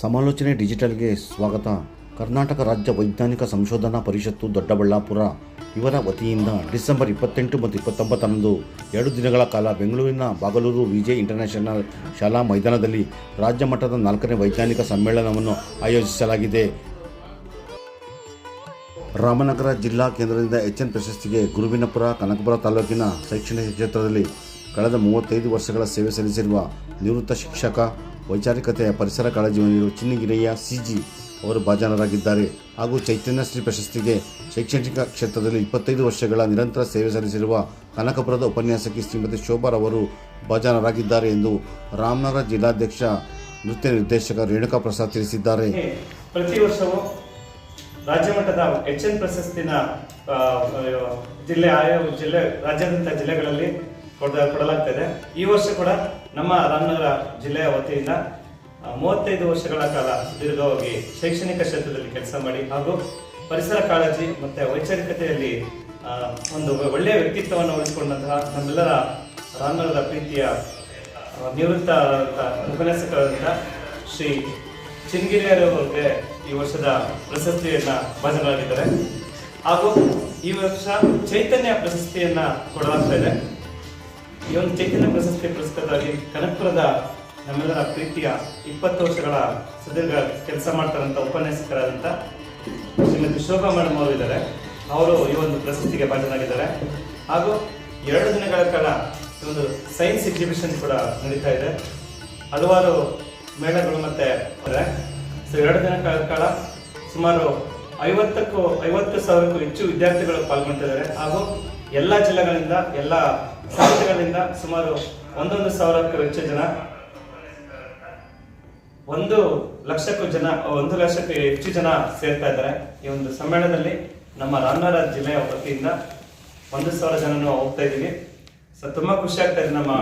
ಸಮಾಲೋಚನೆ ಡಿಜಿಟಲ್ಗೆ ಸ್ವಾಗತ. ಕರ್ನಾಟಕ ರಾಜ್ಯ ವೈಜ್ಞಾನಿಕ ಸಂಶೋಧನಾ ಪರಿಷತ್ತು ದೊಡ್ಡಬಳ್ಳಾಪುರ. ಇವರ ವತಿಯಿಂದ ಡಿಸೆಂಬರ್ ಇಪ್ಪತ್ತೆಂಟು ಮತ್ತು ಇಪ್ಪತ್ತೊಂಬತ್ತರಂದು ಎರಡು ದಿನಗಳ ಕಾಲ ಬೆಂಗಳೂರಿನ ಬಾಗಲೂರು ವಿಜಯ್ ಇಂಟರ್ನ್ಯಾಷನಲ್ ಶಾಲಾ ಮೈದಾನದಲ್ಲಿ ರಾಜ್ಯ ಮಟ್ಟದ ನಾಲ್ಕನೇ ವೈಜ್ಞಾನಿಕ ಸಮ್ಮೇಳನವನ್ನು ಆಯೋಜಿಸಲಾಗಿದೆ. ರಾಮನಗರ ಜಿಲ್ಲಾ ಕೇಂದ್ರದಿಂದ ಎಚ್ ಎನ್ ಪ್ರಶಸ್ತಿಗೆ ಗುರುವಿನಪುರ, ಕನಕಪುರ ತಾಲೂಕಿನ ಶೈಕ್ಷಣಿಕ ಕ್ಷೇತ್ರದಲ್ಲಿ ಕಳೆದ ಮೂವತ್ತೈದು ವರ್ಷಗಳ ಸೇವೆ ಸಲ್ಲಿಸಿರುವ ನಿವೃತ್ತ ಶಿಕ್ಷಕ ವೈಚಾರಿಕತೆಯ ಪರಿಸರ ಕಾಳಜಿ ಹೊಂದಿರುವ ಚಿನ್ನಗಿರಿಯ ಸಿಜಿ ಅವರು ಭಾಜನರಾಗಿದ್ದಾರೆ. ಹಾಗೂ ಚೈತನ್ಯಶ್ರೀ ಪ್ರಶಸ್ತಿಗೆ ಶೈಕ್ಷಣಿಕ ಕ್ಷೇತ್ರದಲ್ಲಿ ಇಪ್ಪತ್ತೈದು ವರ್ಷಗಳ ನಿರಂತರ ಸೇವೆ ಸಲ್ಲಿಸಿರುವ ಕನಕಪುರದ ಉಪನ್ಯಾಸಕಿ ಶ್ರೀಮತಿ ಶೋಭಾರವರು ಭಾಜನರಾಗಿದ್ದಾರೆ ಎಂದು ರಾಮನಗರ ಜಿಲ್ಲಾಧ್ಯಕ್ಷ ನೃತ್ಯ ನಿರ್ದೇಶಕ ರೇಣುಕಾ ಪ್ರಸಾದ್ ತಿಳಿಸಿದ್ದಾರೆ ಪ್ರತಿ ವರ್ಷವೂ ರಾಜ್ಯಮಟ್ಟದ ಎಚ್ ಎನ್ ಪ್ರಶಸ್ತಿನ ಜಿಲ್ಲೆ ಆಯಾ, ಜಿಲ್ಲೆ, ರಾಜ್ಯಾದ್ಯಂತ ಜಿಲ್ಲೆಗಳಲ್ಲಿ ಕೊಡ ಇದೆ ಈ ವರ್ಷ ಕೂಡ ನಮ್ಮ ರಾಮನಗರ ಜಿಲ್ಲೆಯ ವತಿಯಿಂದ ಮೂವತ್ತೈದು ವರ್ಷಗಳ ಕಾಲ ಸುದೀರ್ಘವಾಗಿ ಶೈಕ್ಷಣಿಕ ಕ್ಷೇತ್ರದಲ್ಲಿ ಕೆಲಸ ಮಾಡಿ ಹಾಗೂ ಪರಿಸರ ಕಾಳಜಿ ಮತ್ತೆ ವೈಚಾರಿಕತೆಯಲ್ಲಿ ಒಂದು ಒಳ್ಳೆಯ ವ್ಯಕ್ತಿತ್ವವನ್ನು ಉಳಿಸಿಕೊಂಡಂತಹ ನಮ್ಮೆಲ್ಲರ ರಾಮನಗರದ ಪ್ರೀತಿಯ ನಿವೃತ್ತ ಉಪನ್ಯಾಸಕರಾದಂಥ ಶ್ರೀ ಚಿನ್ಗಿರಿಯರವರಿಗೆ ಈ ವರ್ಷದ ಪ್ರಶಸ್ತಿಯನ್ನು ಭಾಜನರಾಗಿದ್ದಾರೆ. ಹಾಗೂ ಈ ವರ್ಷ ಚೈತನ್ಯ ಪ್ರಶಸ್ತಿಯನ್ನು ಕೊಡಲಾಗ್ತಾ ಇದೆ. ಈ ಒಂದು ಚೈತನ್ಯ ಪ್ರಶಸ್ತಿ ಪುರಸ್ಕಾರವಾಗಿ ಕನಕಪುರದ ನಮ್ಮೆಲ್ಲರ ಪ್ರೀತಿಯ ಇಪ್ಪತ್ತು ವರ್ಷಗಳ ಸುದೀರ್ಘ ಕೆಲಸ ಮಾಡ್ತಾರಂಥ ಉಪನ್ಯಾಸಕರಾದಂಥ ಶ್ರೀಮತಿ ಶೋಭಾ ಮೇಡಮ್ ಅವರು ಇದ್ದಾರೆ. ಅವರು ಈ ಒಂದು ಪ್ರಶಸ್ತಿಗೆ ಭಾಜನಾಗಿದ್ದಾರೆ ಹಾಗೂ ಎರಡು ದಿನಗಳ ಕಾಲ ಈ ಒಂದು ಸೈನ್ಸ್ ಎಕ್ಸಿಬಿಷನ್ ಕೂಡ ನಡೀತಾ ಇದೆ. ಹಲವಾರು ಮೇಳಗಳು ಮತ್ತೆ. ಸೊ ಎರಡು ದಿನಗಳ ಕಾಲ ಸುಮಾರು ಐವತ್ತಕ್ಕೂ, ಐವತ್ತು ಸಾವಿರಕ್ಕೂ ಹೆಚ್ಚು ವಿದ್ಯಾರ್ಥಿಗಳು ಪಾಲ್ಗೊಳ್ತಿದ್ದಾರೆ ಹಾಗೂ ಎಲ್ಲ ಜಿಲ್ಲೆಗಳಿಂದ ಎಲ್ಲ ಸಾಹಿತ್ಯಗಳಿಂದ ಸುಮಾರು ಒಂದೊಂದು ಸಾವಿರಕ್ಕೂ ಹೆಚ್ಚು ಜನ, ಒಂದು ಲಕ್ಷಕ್ಕೂ ಜನ, ಒಂದು ಲಕ್ಷಕ್ಕೂ ಹೆಚ್ಚು ಜನ ಸೇರ್ತಾ ಇದ್ದಾರೆ. ಈ ಒಂದು ಸಮ್ಮೇಳನದಲ್ಲಿ ನಮ್ಮ ರಾಮನಗರ ಜಿಲ್ಲೆಯ ವತಿಯಿಂದ ಒಂದು ಸಾವಿರ ಜನನು ಹೋಗ್ತಾ ಇದ್ದೀವಿ. ಸೊ, ತುಂಬಾ ಖುಷಿ ಆಗ್ತಾ ಇದೆ ನಮ್ಮ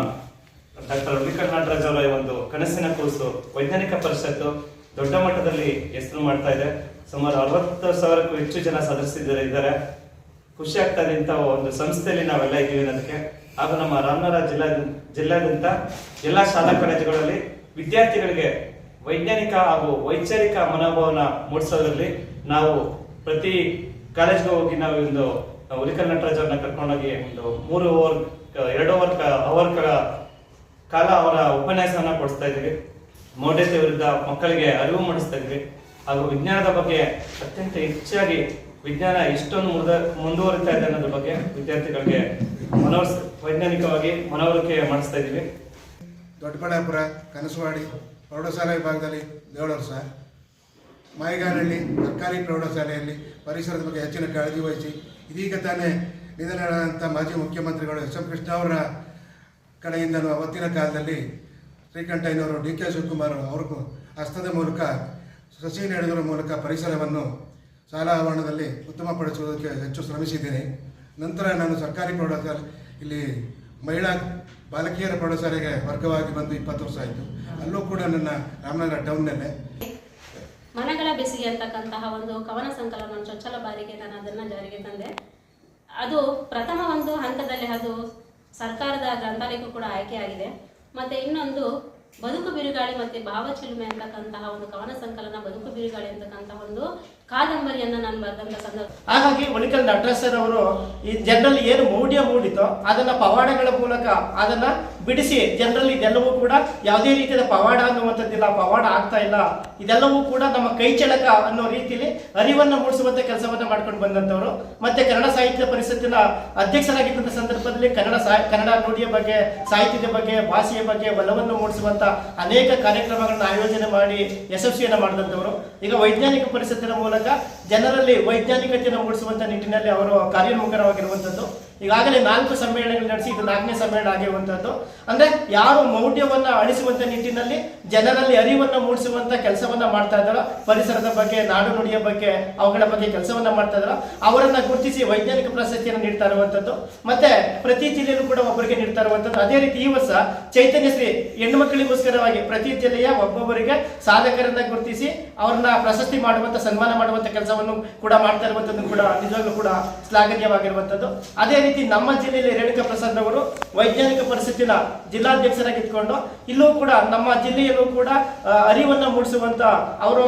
ಡಾಕ್ಟರ್ ರವಿಕಾಂತ್ ನಾಟರಾಜ್ ಅವರ ಒಂದು ಕನಸಿನ ಕೂಸು ವೈಜ್ಞಾನಿಕ ಪರಿಷತ್ತು ದೊಡ್ಡ ಮಟ್ಟದಲ್ಲಿ ಹೆಸರು ಮಾಡ್ತಾ ಇದೆ. ಸುಮಾರು ಅರವತ್ತು ಸಾವಿರಕ್ಕೂ ಹೆಚ್ಚು ಜನ ಸದಸ್ಯರಿದ್ದಾರೆ. ಇದ್ದಾರೆ ಖುಷಿ ಆಗ್ತಾ ಇದೆ ಇಂಥ ಒಂದು ಸಂಸ್ಥೆಯಲ್ಲಿ ನಾವೆಲ್ಲ ಇದ್ದೀವಿ ಅನ್ನೋದಕ್ಕೆ. ಹಾಗೂ ನಮ್ಮ ರಾಮನಗರ ಜಿಲ್ಲಾ ಜಿಲ್ಲಾದ್ಯಂತ ಎಲ್ಲ ಶಾಲಾ ಕಾಲೇಜುಗಳಲ್ಲಿ ವಿದ್ಯಾರ್ಥಿಗಳಿಗೆ ವೈಜ್ಞಾನಿಕ ಹಾಗೂ ವೈಚಾರಿಕ ಮನೋಭಾವನ ಮೂಡಿಸೋದ್ರಲ್ಲಿ ನಾವು ಪ್ರತಿ ಕಾಲೇಜ್ಗೆ ಹೋಗಿ ನಾವು ಒಂದು ಉಲಿಕಲ್ ನಟರಾಜ್ ಕರ್ಕೊಂಡೋಗಿ ಒಂದು ಮೂರು ಓವರ್ ಎರಡು ಓವರ್ ಅವರ್ ಕಾಲ ಅವರ ಉಪನ್ಯಾಸವನ್ನ ಕೊಡಿಸ್ತಾ ಇದ್ದೀವಿ. ಮೌಢ್ಯತೆ ವಿರುದ್ಧ ಮಕ್ಕಳಿಗೆ ಅರಿವು ಮೂಡಿಸ್ತಾ ಇದ್ವಿ ಹಾಗೂ ವಿಜ್ಞಾನದ ಬಗ್ಗೆ ಅತ್ಯಂತ ಹೆಚ್ಚಾಗಿ ವಿಜ್ಞಾನ ಇಷ್ಟೊಂದು ಮುರಿದ, ಮುಂದುವರಿತಾ ಇದೆ ಅನ್ನೋದ್ರ ಬಗ್ಗೆ ವಿದ್ಯಾರ್ಥಿಗಳಿಗೆ ಮನವರ್ ವೈಜ್ಞಾನಿಕವಾಗಿ ಮನವರಿಕೆ ಮಾಡಿಸ್ತಾ ಇದ್ದೀವಿ ದೊಡ್ಡಬಳ್ಳಾಪುರ, ಕನಸವಾಡಿ ಪ್ರೌಢಶಾಲಾ ವಿಭಾಗದಲ್ಲಿ ಏಳು ವರ್ಷ ಮಾಯಿಗಾನಹಳ್ಳಿ ಸರ್ಕಾರಿ ಪ್ರೌಢಶಾಲೆಯಲ್ಲಿ ಪರಿಸರದ ಬಗ್ಗೆ ಹೆಚ್ಚಿನ ಕಾಳಜಿ ವಹಿಸಿ ಇದೀಗ ತಾನೇ ನಿಧನರಾದಂಥ ಮಾಜಿ ಮುಖ್ಯಮಂತ್ರಿಗಳು ಎಸ್ ಎಂ ಕೃಷ್ಣ ಅವರ ಕಡೆಯಿಂದಲೂ ಅವತ್ತಿನ ಕಾಲದಲ್ಲಿ ಶ್ರೀಕಂಠಯ್ಯನವರು ಡಿ ಕೆ ಶಿವಕುಮಾರ್ ಅವ್ರಿಗೂ ಹಸ್ತದ ಮೂಲಕ ಸಸಿ ನೆಡುವುದರ ಮೂಲಕ ಪರಿಸರವನ್ನು ಶಾಲಾ ಆವರಣದಲ್ಲಿ ಉತ್ತಮಪಡಿಸುವುದಕ್ಕೆ ಹೆಚ್ಚು ಶ್ರಮಿಸಿದ್ದೇನೆ. ನಂತರ ನಾನು ಸರ್ಕಾರಿ ಪ್ರೌಢಶಾಲೆ, ಇಲ್ಲಿ ಮಹಿಳಾ ಬಾಲಕಿಯರ ಪ್ರೌಢಶಾಲೆಗೆ ವರ್ಗವಾಗಿ ಬಂದು ಇಪ್ಪತ್ತು ವರ್ಷ ಆಯಿತು. ಅಲ್ಲೂ ಕೂಡ ನನ್ನ ರಾಮನಗರ ಟೌನ್ನಲ್ಲೇ ಮನಗಳ ಬೆಸಿಗೆ ಅಂತಕ್ಕಂತಹ ಒಂದು ಕವನ ಸಂಕಲನವನ್ನು ಚೊಚ್ಚಲ ಬಾರಿಗೆ ನಾನು ಅದನ್ನು ಜಾರಿಗೆ ತಂದೆ. ಅದು ಪ್ರಥಮ ಒಂದು ಹಂತದಲ್ಲಿ ಅದು ಸರ್ಕಾರದ ಗ್ರಂಥಾಲಯಕ್ಕೂ ಕೂಡ ಆಯ್ಕೆಯಾಗಿದೆ ಮತ್ತೆ ಇನ್ನೊಂದು ಬದುಕು ಬಿರುಗಾಳಿ ಮತ್ತೆ ಭಾವಚಿಲುಮೆ ಅಂತಕ್ಕಂತಹ ಒಂದು ಕವನ ಸಂಕಲನ, ಬದುಕು ಬಿರುಗಾಳಿ ಅಂತಕ್ಕಂತಹ ಒಂದು ಕಾದಂಬರಿಯನ್ನ ನಾನು ಬರೆದಂತ ಸಂದರ್ಭ ಹಾಗಾಗಿ ಒಣಿಕಲ್ ಸರ್ ಅವರು ಈ ಜನರಲ್ಲಿ ಏನು ಮೌಢ್ಯ ಮೂಡಿತೋ ಅದನ್ನ ಪವಾಡಗಳ ಮೂಲಕ ಅದನ್ನ ಬಿಡಿಸಿ ಜನರಲ್ಲಿ ಇದೆಲ್ಲವೂ ಕೂಡ ಯಾವುದೇ ರೀತಿಯ ಪವಾಡ ಅನ್ನುವಂಥದ್ದಿಲ್ಲ, ಪವಾಡ ಆಗ್ತಾ ಇಲ್ಲ. ಇದೆಲ್ಲವೂ ಕೂಡ ನಮ್ಮ ಕೈಚಳಕ ಅನ್ನೋ ರೀತಿಯಲ್ಲಿ ಅರಿವನ್ನು ಮೂಡಿಸುವಂತ ಕೆಲಸವನ್ನ ಮಾಡ್ಕೊಂಡು ಬಂದಂತವರು ಮತ್ತೆ ಕನ್ನಡ ಸಾಹಿತ್ಯ ಪರಿಷತ್ತಿನ ಅಧ್ಯಕ್ಷರಾಗಿದ್ದಂಥ ಸಂದರ್ಭದಲ್ಲಿ ಕನ್ನಡ ಕನ್ನಡ ನುಡಿಯ ಬಗ್ಗೆ, ಸಾಹಿತ್ಯದ ಬಗ್ಗೆ, ಭಾಷೆಯ ಬಗ್ಗೆ ಬಲವನ್ನು ಮೂಡಿಸುವಂತ ಅನೇಕ ಕಾರ್ಯಕ್ರಮಗಳನ್ನ ಆಯೋಜನೆ ಮಾಡಿ ಯಶಸ್ವಿಯನ್ನು ಮಾಡಿದಂಥವರು. ಈಗ ವೈಜ್ಞಾನಿಕ ಪರಿಷತ್ತಿನ ಮೂಲಕ ಜನರಲ್ಲಿ ವೈಜ್ಞಾನಿಕತೆಯನ್ನು ಮೂಡಿಸುವಂತ ನಿಟ್ಟಿನಲ್ಲಿ ಅವರು ಕಾರ್ಯೋನ್ಮುಖರಾಗಿರುವಂಥದ್ದು ಈಗಾಗಲೇ ನಾಲ್ಕು ಸಮ್ಮೇಳನಗಳು ನಡೆಸಿ, ಇದು ನಾಲ್ಕನೇ ಸಮ್ಮೇಳನ ಆಗಿರುವಂತದ್ದು. ಅಂದ್ರೆ ಯಾರು ಮೌಢ್ಯವನ್ನ ಅಳಿಸುವಂತ ನಿಟ್ಟಿನಲ್ಲಿ ಜನರಲ್ಲಿ ಅರಿವನ್ನ ಮೂಡಿಸುವಂತ ಕೆಲಸವನ್ನ ಮಾಡ್ತಾ ಇದ್ದಾರೋ, ಪರಿಸರದ ಬಗ್ಗೆ, ನಾಡು ನುಡಿಯ ಬಗ್ಗೆ, ಅವುಗಳ ಬಗ್ಗೆ ಕೆಲಸವನ್ನ ಮಾಡ್ತಾ ಇದ್ದಾರೋ, ಅವರನ್ನ ಗುರುತಿಸಿ ವೈಜ್ಞಾನಿಕ ಪ್ರಶಸ್ತಿಯನ್ನು ನೀಡ್ತಾ ಇರುವಂತದ್ದು. ಮತ್ತೆ ಪ್ರತಿ ಜಿಲ್ಲೆಯಲ್ಲೂ ಕೂಡ ಒಬ್ಬರಿಗೆ ನೀಡ್ತಾ ಇರುವಂತದ್ದು. ಅದೇ ರೀತಿ ಈ ವರ್ಷ ಚೈತನ್ಯ ಶ್ರೀ ಹೆಣ್ಣು ಮಕ್ಕಳಿಗೋಸ್ಕರವಾಗಿ ಪ್ರತಿ ಜಿಲ್ಲೆಯ ಒಬ್ಬೊಬ್ಬರಿಗೆ ಸಾಧಕರನ್ನ ಗುರುತಿಸಿ ಅವ್ರನ್ನ ಪ್ರಶಸ್ತಿ ಮಾಡುವಂತ, ಸನ್ಮಾನ ಮಾಡುವಂತ ಕೆಲಸವನ್ನು ಕೂಡ ಮಾಡ್ತಾ ಇರುವಂತದ್ದು ಕೂಡ, ನಿಜವಾಗ್ಲೂ ಕೂಡ ಶ್ಲಾಘನೀಯವಾಗಿರುವಂತದ್ದು. ಅದೇ ರೀತಿ ನಮ್ಮ ಜಿಲ್ಲೆಯಲ್ಲಿ ರೇಣುಕಾ ಪ್ರಸಾದ್ ಅವರು ವೈಜ್ಞಾನಿಕ ಪರಿಸ್ಥಿತಿನ ಜಿಲ್ಲಾಧ್ಯಕ್ಷರಾಗಿದ್ಕೊಂಡು ಇಲ್ಲೂ ಕೂಡ ನಮ್ಮ ಜಿಲ್ಲೆಯಲ್ಲೂ ಕೂಡ ಅರಿವನ್ನ ಮೂಡಿಸುವಂತ ಅವರು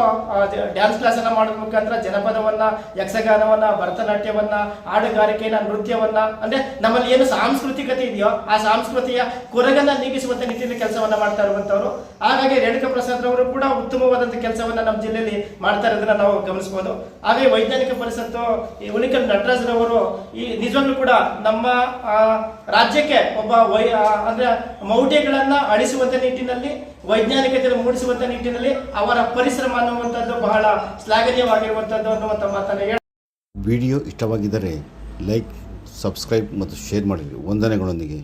ಡ್ಯಾನ್ಸ್ ಕ್ಲಾಸ್ ಅನ್ನ ಮಾಡೋದ್ರ ಮುಖಾಂತರ ಜನಪದವನ್ನ, ಯಕ್ಷಗಾನವನ್ನ, ಭರತನಾಟ್ಯವನ್ನ, ಹಾಡುಗಾರಿಕೆಯನ್ನ, ನೃತ್ಯವನ್ನ, ಅಂದ್ರೆ ನಮ್ಮಲ್ಲಿ ಏನು ಸಾಂಸ್ಕೃತಿಕತೆ ಇದೆಯೋ ಆ ಸಾಂಸ್ಕೃತಿಯ ಕೊರಗನ್ನ ನೀಗಿಸುವಂತ ನಿಟ್ಟಿನಲ್ಲಿ ಕೆಲಸವನ್ನ ಮಾಡ್ತಾ ಇರುವಂತವರು. ಹಾಗಾಗಿ ರೇಣುಕಾ ಪ್ರಸಾದ್ ಅವರು ಕೂಡ ಉತ್ತಮವಾದಂತ ಕೆಲಸವನ್ನ ನಮ್ಮ ಜಿಲ್ಲೆಯಲ್ಲಿ ಮಾಡ್ತಾ ಇರೋದನ್ನ ನಾವು ಗಮನಿಸಬಹುದು ಹಾಗೆ ವೈಜ್ಞಾನಿಕ ಪರಿಷತ್ತು, ಈ ಉಳಿಕಲ್ ನಟರಾಜ್ರವರು, ಈ ನಿಜವಾಗ್ಲೂ ಕೂಡ ನಮ್ಮ ರಾಜ್ಯಕ್ಕೆ ಒಬ್ಬ ವೈ ಅಂದ್ರೆ ಮೌಢ್ಯಗಳನ್ನ ಅಳಿಸುವಂತ ನಿಟ್ಟಿನಲ್ಲಿ, ವೈಜ್ಞಾನಿಕತೆಯನ್ನು ಮೂಡಿಸುವಂತ ನಿಟ್ಟಿನಲ್ಲಿ ಅವರ ಪರಿಶ್ರಮ ಅನ್ನುವಂಥದ್ದು ಬಹಳ ಶ್ಲಾಘನೀಯವಾಗಿರುವಂಥದ್ದು ಅನ್ನುವಂಥ ಮಾತನ್ನು ಹೇಳ ವಿಡಿಯೋ ಇಷ್ಟವಾಗಿದ್ದರೆ ಲೈಕ್, ಸಬ್ಸ್ಕ್ರೈಬ್ ಮತ್ತು ಶೇರ್ ಮಾಡಿರಿ ವಂದನೆಗಳೊಂದಿಗೆ.